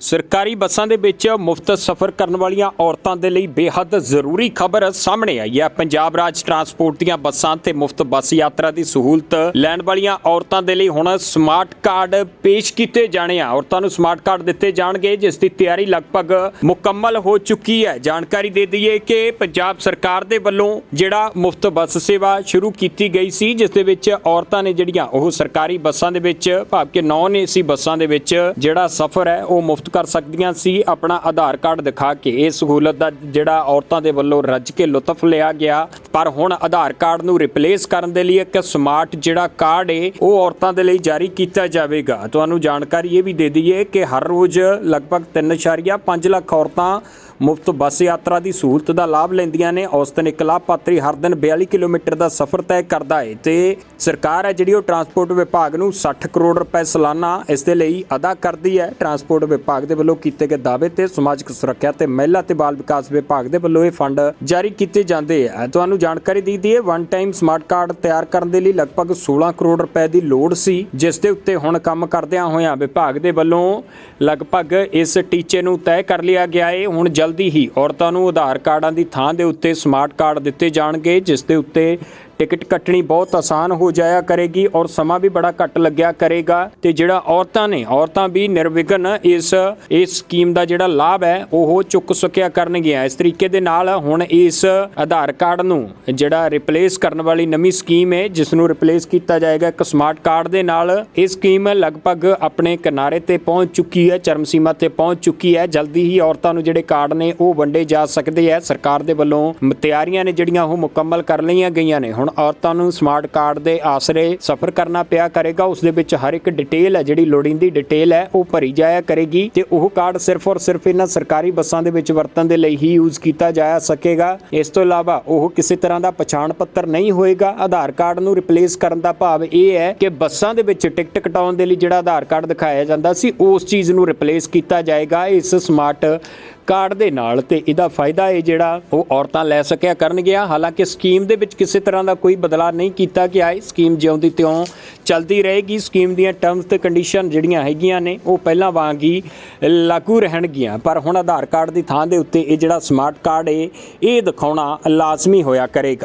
ਸਰਕਾਰੀ ਬੱਸਾਂ ਦੇ ਵਿੱਚ ਮੁਫਤ ਸਫ਼ਰ ਕਰਨ ਵਾਲੀਆਂ ਔਰਤਾਂ ਦੇ ਲਈ ਬੇਹੱਦ ਜ਼ਰੂਰੀ ਖਬਰ ਸਾਹਮਣੇ ਆਈ ਹੈ। ਪੰਜਾਬ ਰਾਜ ਟਰਾਂਸਪੋਰਟ ਦੀਆਂ ਬੱਸਾਂ ਤੇ ਮੁਫਤ ਬੱਸ ਯਾਤਰਾ ਦੀ ਸਹੂਲਤ ਲੈਣ ਵਾਲੀਆਂ ਔਰਤਾਂ ਦੇ ਲਈ ਹੁਣ ਸਮਾਰਟ ਕਾਰਡ ਪੇਸ਼ ਕੀਤੇ ਜਾਣੇ ਆ। ਔਰਤਾਂ ਨੂੰ ਸਮਾਰਟ ਕਾਰਡ ਦਿੱਤੇ ਜਾਣਗੇ, ਜਿਸ ਦੀ ਤਿਆਰੀ ਲਗਭਗ ਮੁਕੰਮਲ ਹੋ ਚੁੱਕੀ ਹੈ। ਜਾਣਕਾਰੀ ਦੇ ਦਈਏ ਕਿ ਪੰਜਾਬ ਸਰਕਾਰ ਦੇ ਵੱਲੋਂ ਜਿਹੜਾ ਮੁਫਤ ਬੱਸ ਸੇਵਾ ਸ਼ੁਰੂ ਕੀਤੀ ਗਈ ਸੀ, ਜਿਸ ਦੇ ਵਿੱਚ ਔਰਤਾਂ ਨੇ ਜਿਹੜੀਆਂ ਉਹ ਸਰਕਾਰੀ ਬੱਸਾਂ ਦੇ ਵਿੱਚ, ਭਾਵ ਕਿ ਨਾਨ ਏਸੀ ਬੱਸਾਂ ਦੇ ਵਿੱਚ ਜਿਹੜਾ ਸਫ਼ਰ ਹੈ, ਉਹ ਮੁਫਤ ਕਰ ਸਕਦੀਆਂ ਸੀ, ਆਪਣਾ ਆਧਾਰ ਕਾਰਡ ਦਿਖਾ ਕੇ ਇਹ ਸਹੂਲਤ ਦਾ ਜਿਹੜਾ ਔਰਤਾਂ ਦੇ ਵੱਲੋਂ ਰੱਜ ਕੇ ਲੁਤਫ ਲਿਆ ਗਿਆ। ਪਰ ਹੁਣ ਆਧਾਰ ਕਾਰਡ ਨੂੰ ਰਿਪਲੇਸ ਕਰਨ ਦੇ ਲਈ ਇੱਕ ਸਮਾਰਟ ਜਿਹੜਾ ਕਾਰਡ ਏ, ਉਹ ਔਰਤਾਂ ਦੇ ਲਈ ਜਾਰੀ ਕੀਤਾ ਜਾਵੇਗਾ। ਤੁਹਾਨੂੰ ਜਾਣਕਾਰੀ ਇਹ ਵੀ ਦੇ ਦਈਏ ਕਿ ਹਰ ਰੋਜ਼ ਲਗਭਗ 3.5 ਲੱਖ ਔਰਤਾਂ ਮੁਫਤ ਬੱਸ ਯਾਤਰਾ ਦੀ ਸਹੂਲਤ ਦਾ ਲਾਭ ਲੈਂਦੀਆਂ ਨੇ। ਔਸਤਨ ਇੱਕ ਲਾਭਪਾਤਰੀ ਹਰ ਦਿਨ 42 ਕਿਲੋਮੀਟਰ ਦਾ ਸਫ਼ਰ ਤੈਅ ਕਰਦਾ ਹੈ ਤੇ ਸਰਕਾਰ ਹੈ ਜਿਹੜੀ ਉਹ ਟਰਾਂਸਪੋਰਟ ਵਿਭਾਗ ਨੂੰ 60 ਕਰੋੜ ਰੁਪਏ ਸਾਲਾਨਾ ਇਸ ਦੇ ਲਈ ਅਦਾ ਕਰਦੀ ਹੈ। ਟਰਾਂਸਪੋਰਟ ਵਿਭਾਗ ਦੇ ਵੱਲੋਂ ਕੀਤੇ ਗਏ ਦਾਅਵੇ ਤੇ ਸਮਾਜਿਕ ਸੁਰੱਖਿਆ ਤੇ ਮਹਿਲਾ ਤੇ ਬਾਲ ਵਿਕਾਸ ਵਿਭਾਗ ਦੇ ਵੱਲੋਂ ਇਹ ਫੰਡ ਜਾਰੀ ਕੀਤੇ ਜਾਂਦੇ ਹੈ ਤੁਹਾਨੂੰ ਜਾਣਕਾਰੀ ਦੇ ਦਈਏ ਵਨ ਟਾਈਮ ਸਮਾਰਟ ਕਾਰਡ ਤਿਆਰ ਕਰਨ ਦੇ ਲਈ ਲਗਭਗ 16 ਕਰੋੜ ਰੁਪਏ ਦੀ ਲੋੜ ਸੀ, ਜਿਸ ਦੇ ਉੱਤੇ ਹੁਣ ਕੰਮ ਕਰਦਿਆਂ ਹੋਇਆਂ ਵਿਭਾਗ ਦੇ ਵੱਲੋਂ ਲਗਭਗ ਇਸ ਟੀਚੇ ਨੂੰ ਤੈਅ ਕਰ ਲਿਆ ਗਿਆ ਹੈ ਹੁਣ ਜਲਦੀ ਹੀ ਔਰਤਾਂ ਨੂੰ ਆਧਾਰ ਕਾਰਡਾਂ ਦੀ ਥਾਂ ਦੇ ਉੱਤੇ ਸਮਾਰਟ ਕਾਰਡ ਦਿੱਤੇ ਜਾਣਗੇ, ਜਿਸ ਦੇ ਉੱਤੇ ਟਿਕਟ ਕੱਟਣੀ ਬਹੁਤ ਆਸਾਨ ਹੋ ਜਾਇਆ ਕਰੇਗੀ ਔਰ ਸਮਾਂ ਵੀ ਬੜਾ ਘੱਟ ਲੱਗਿਆ ਕਰੇਗਾ ਤੇ ਜਿਹੜਾ ਔਰਤਾਂ ਨੇ, ਔਰਤਾਂ ਵੀ ਨਿਰਵਿਘਨ ਇਸ ਇਸ ਸਕੀਮ ਦਾ ਜਿਹੜਾ ਲਾਭ ਹੈ, ਉਹ ਚੁੱਕ ਸਕਿਆ ਕਰਨਗੀਆਂ। ਇਸ ਤਰੀਕੇ ਦੇ ਨਾਲ ਹੁਣ ਇਸ ਆਧਾਰ ਕਾਰਡ ਨੂੰ ਜਿਹੜਾ ਰਿਪਲੇਸ ਕਰਨ ਵਾਲੀ ਨਵੀਂ ਸਕੀਮ ਹੈ ਜਿਸ ਨੂੰ ਰਿਪਲੇਸ ਕੀਤਾ ਜਾਏਗਾ ਇੱਕ ਸਮਾਰਟ ਕਾਰਡ ਦੇ ਨਾਲ, ਇਹ ਸਕੀਮ ਲਗਭਗ ਆਪਣੇ ਕਿਨਾਰੇ ਤੇ ਪਹੁੰਚ ਚੁੱਕੀ ਹੈ, ਚਰਮ ਸੀਮਾ ਤੇ ਪਹੁੰਚ ਚੁੱਕੀ ਹੈ। ਜਲਦੀ ਹੀ ਔਰਤਾਂ ਨੂੰ ਜਿਹੜੇ ਕਾਰਡ ਨੇ, ਉਹ ਵੰਡੇ ਜਾ ਸਕਦੇ ਹੈ। ਸਰਕਾਰ ਦੇ ਵੱਲੋਂ ਤਿਆਰੀਆਂ ਨੇ ਜਿਹੜੀਆਂ, ਉਹ ਮੁਕੰਮਲ ਕਰ ਲਈਆਂ ਗਈਆਂ ਨੇ। ਹੁਣ ਔਰਤਾਂ ਨੂੰ ਸਮਾਰਟ ਕਾਰਡ ਦੇ ਆਸਰੇ ਸਫ਼ਰ ਕਰਨਾ ਪਿਆ ਕਰੇਗਾ। ਉਸ ਦੇ ਵਿੱਚ ਹਰ ਇੱਕ ਡਿਟੇਲ ਹੈ, ਜਿਹੜੀ ਲੋੜੀਂਦੀ ਡਿਟੇਲ ਹੈ, ਉਹ ਭਰੀ ਜਾਇਆ ਕਰੇਗੀ ਤੇ ਉਹ ਕਾਰਡ ਸਿਰਫ ਔਰ ਸਿਰਫ ਇਹਨਾਂ ਸਰਕਾਰੀ ਬੱਸਾਂ ਦੇ ਵਿੱਚ ਵਰਤਣ ਦੇ ਲਈ ਹੀ ਯੂਜ਼ ਕੀਤਾ ਜਾ ਸਕੇਗਾ। ਇਸ ਤੋਂ ਇਲਾਵਾ ਉਹ ਕਿਸੇ ਤਰ੍ਹਾਂ ਦਾ ਪਛਾਣ ਪੱਤਰ ਨਹੀਂ ਹੋਏਗਾ। ਆਧਾਰ ਕਾਰਡ ਨੂੰ ਰਿਪਲੇਸ ਕਰਨ ਦਾ ਭਾਵ ਇਹ ਹੈ ਕਿ ਬੱਸਾਂ ਦੇ ਵਿੱਚ ਟਿਕਟ ਕਟਾਉਣ ਦੇ ਲਈ ਜਿਹੜਾ ਆਧਾਰ ਕਾਰਡ ਦਿਖਾਇਆ ਜਾਂਦਾ ਸੀ, ਉਸ ਚੀਜ਼ ਨੂੰ ਰਿਪਲੇਸ ਕੀਤਾ ਜਾਏਗਾ। ਇਸ ਸਮਾਰਟ ਕਾਰਡ ਦੇ ਨਾਲ ਤੇ ਇਹਦਾ ਫਾਇਦਾ ਇਹ ਜਿਹੜਾ ਉਹ ਔਰਤਾਂ ਲੈ ਸਕਿਆ ਕਰਨਗੀਆਂ। ਹਾਲਾਂਕਿ ਸਕੀਮ ਦੇ ਵਿੱਚ ਕਿਸੇ ਤਰ੍ਹਾਂ ਦਾ ਕੋਈ ਬਦਲਾਅ ਨਹੀਂ ਕੀਤਾ ਗਿਆ। ਹੈ ਸਕੀਮ ਜਿਉਂ ਦੀ ਤਿਉਂ ਚੱਲਦੀ ਰਹੇਗੀ। ਸਕੀਮ ਦੀਆਂ ਟਰਮਸ ਤੇ ਕੰਡੀਸ਼ਨ ਜਿਹੜੀਆਂ ਹੈਗੀਆਂ ਨੇ, ਉਹ ਪਹਿਲਾਂ ਵਾਂਗ ਹੀ ਲਾਗੂ ਰਹਿਣਗੀਆਂ। ਪਰ ਹੁਣ ਆਧਾਰ ਕਾਰਡ ਦੀ ਥਾਂ ਦੇ ਉੱਤੇ ਇਹ ਜਿਹੜਾ ਸਮਾਰਟ ਕਾਰਡ ਹੈ ਇਹ ਦਿਖਾਉਣਾ ਲਾਜ਼ਮੀ ਹੋਇਆ ਕਰੇਗਾ।